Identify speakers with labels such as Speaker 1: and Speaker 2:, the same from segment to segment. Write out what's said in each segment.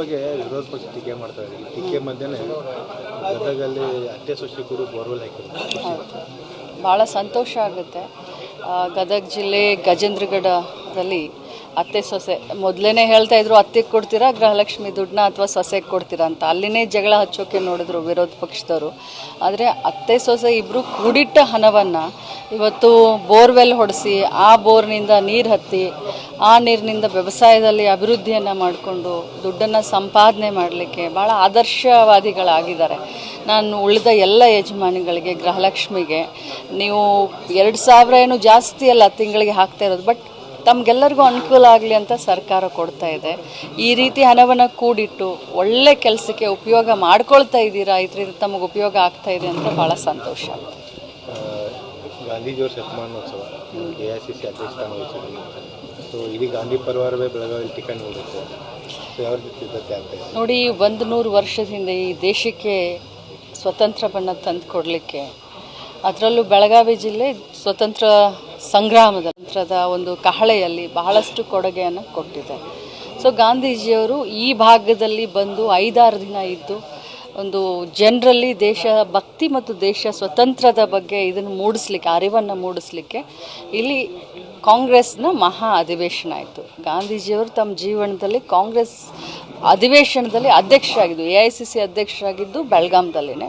Speaker 1: ಬಗ್ಗೆ ವಿರೋಧ ಪಕ್ಷ ಟೀಕೆ ಮಾಡ್ತಾ ಇದ್ದೀವಿ ಟೀಕೆ ಮಧ್ಯೆ ಗದಗಲ್ಲಿ ಅತ್ತೆ ಸೃಷ್ಟಿಕರು ಬೋರ್ವೆಲ್ ಹಾಕಿದ್ರು.
Speaker 2: ಭಾಳ ಸಂತೋಷ ಆಗುತ್ತೆ. ಗದಗ ಜಿಲ್ಲೆ ಗಜೇಂದ್ರಗಢದಲ್ಲಿ ಅತ್ತೆ ಸೊಸೆ ಮೊದಲೇ ಹೇಳ್ತಾ ಇದ್ರು ಅತ್ತೆಗೆ ಕೊಡ್ತೀರಾ, ಗೃಹಲಕ್ಷ್ಮಿ ದುಡ್ಡನ್ನ ಅಥವಾ ಸೊಸೆಗೆ ಕೊಡ್ತೀರಾ ಅಂತ. ಅಲ್ಲಿನೇ ಜಗಳ ಹಚ್ಚೋಕೆ ನೋಡಿದ್ರು ವಿರೋಧ ಪಕ್ಷದವರು. ಆದರೆ ಅತ್ತೆ ಸೊಸೆ ಇಬ್ಬರು ಕೂಡಿಟ್ಟ ಹಣವನ್ನು ಇವತ್ತು ಬೋರ್ವೆಲ್ ಹೊಡೆಸಿ, ಆ ಬೋರ್ನಿಂದ ನೀರು ಹತ್ತಿ, ಆ ನೀರಿನಿಂದ ವ್ಯವಸಾಯದಲ್ಲಿ ಅಭಿವೃದ್ಧಿಯನ್ನು ಮಾಡಿಕೊಂಡು ದುಡ್ಡನ್ನು ಸಂಪಾದನೆ ಮಾಡಲಿಕ್ಕೆ ಭಾಳ ಆದರ್ಶವಾದಿಗಳಾಗಿದ್ದಾರೆ. ನಾನು ಉಳಿದ ಎಲ್ಲ ಯಜಮಾನಿಗಳಿಗೆ, ಗೃಹಲಕ್ಷ್ಮಿಗೆ, ನೀವು ಎರಡು ಸಾವಿರ ಏನು ಜಾಸ್ತಿ ಅಲ್ಲ, ತಿಂಗಳಿಗೆ ಹಾಕ್ತಾ ಇರೋದು, ಬಟ್ ತಮಗೆಲ್ಲರಿಗೂ ಅನುಕೂಲ ಆಗಲಿ ಅಂತ ಸರ್ಕಾರ ಕೊಡ್ತಾ ಇದೆ. ಈ ರೀತಿ ಹಣವನ್ನು ಕೂಡಿಟ್ಟು ಒಳ್ಳೆ ಕೆಲಸಕ್ಕೆ ಉಪಯೋಗ ಮಾಡ್ಕೊಳ್ತಾ ಇದ್ದೀರಾ? ಇದರಿಂದ ತಮಗೆ ಉಪಯೋಗ ಆಗ್ತಾ ಇದೆ ಅಂತ ಭಾಳ ಸಂತೋಷ.
Speaker 1: ಗಾಂಧೀಜಿಯವರ ಶತಮಾನೋತ್ಸವ ಎ ಐ ಸಿ ಸಿ ಅಧ್ಯಕ್ಷ ಸೊ ಇಡೀ ಗಾಂಧಿ ಪರಿವಾರವೇ ಬೆಳಗಾವಿ ಟಿಕೆಟ್ ನೋಡುತ್ತೆ. ಸೊ ಯಾವ ರೀತಿ ಸಿದ್ಧತೆ ಆಗ್ತಾ
Speaker 2: ನೋಡಿ ಒಂದು ನೂರು ವರ್ಷದಿಂದ ಈ ದೇಶಕ್ಕೆ ಸ್ವತಂತ್ರವನ್ನು ತಂದು ಕೊಡಲಿಕ್ಕೆ ಅದರಲ್ಲೂ ಬೆಳಗಾವಿ ಜಿಲ್ಲೆ ಸ್ವತಂತ್ರ ಸಂಗ್ರಾಮದ ನಂತರದ ಒಂದು ಕಹಳೆಯಲ್ಲಿ ಬಹಳಷ್ಟು ಕೊಡುಗೆಯನ್ನು ಕೊಟ್ಟಿದೆ. ಸೊ ಗಾಂಧೀಜಿಯವರು ಈ ಭಾಗದಲ್ಲಿ ಬಂದು ಐದಾರು ದಿನ ಇದ್ದು, ಒಂದು ಜನರಲ್ಲಿ ದೇಶ ಭಕ್ತಿ ಮತ್ತು ದೇಶ ಸ್ವತಂತ್ರದ ಬಗ್ಗೆ ಇದನ್ನು ಮೂಡಿಸ್ಲಿಕ್ಕೆ, ಅರಿವನ್ನು ಮೂಡಿಸ್ಲಿಕ್ಕೆ ಇಲ್ಲಿ ಕಾಂಗ್ರೆಸ್ನ ಮಹಾ ಅಧಿವೇಶನ ಆಯಿತು. ಗಾಂಧೀಜಿಯವರು ತಮ್ಮ ಜೀವನದಲ್ಲಿ ಕಾಂಗ್ರೆಸ್ ಅಧಿವೇಶನದಲ್ಲಿ ಅಧ್ಯಕ್ಷರಾಗಿದ್ದು, ಎ ಐ ಸಿ ಸಿ ಅಧ್ಯಕ್ಷರಾಗಿದ್ದು ಬೆಳಗಾಂದಲ್ಲಿನೇ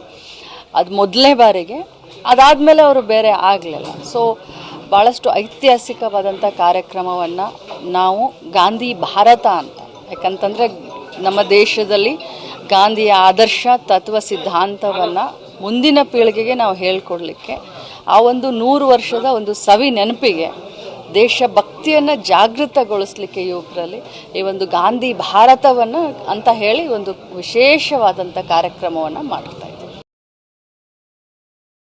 Speaker 2: ಅದು ಮೊದಲನೇ ಬಾರಿಗೆ ಅದಾದಮೇಲೆ ಅವರು ಬೇರೆ ಆಗಲಿಲ್ಲ. ಸೊ ಭಾಳಷ್ಟು ಐತಿಹಾಸಿಕವಾದಂಥ ಕಾರ್ಯಕ್ರಮವನ್ನು ನಾವು ಗಾಂಧಿ ಭಾರತ ಅಂತ. ಯಾಕಂತಂದರೆ ನಮ್ಮ ದೇಶದಲ್ಲಿ ಗಾಂಧಿಯ ಆದರ್ಶ, ತತ್ವ, ಸಿದ್ಧಾಂತವನ್ನು ಮುಂದಿನ ಪೀಳಿಗೆಗೆ ನಾವು ಹೇಳ್ಕೊಡ್ಲಿಕ್ಕೆ ಆ ಒಂದು ನೂರು ವರ್ಷದ ಒಂದು ಸವಿ ನೆನಪಿಗೆ ದೇಶಭಕ್ತಿಯನ್ನು ಜಾಗೃತಗೊಳಿಸ್ಲಿಕ್ಕೆ ಯುವಕರಲ್ಲಿ ಈ ಒಂದು ಗಾಂಧಿ ಭಾರತವನ್ನು ಅಂತ ಹೇಳಿ ಒಂದು ವಿಶೇಷವಾದಂಥ ಕಾರ್ಯಕ್ರಮವನ್ನು ಮಾಡ್ತಾರೆ.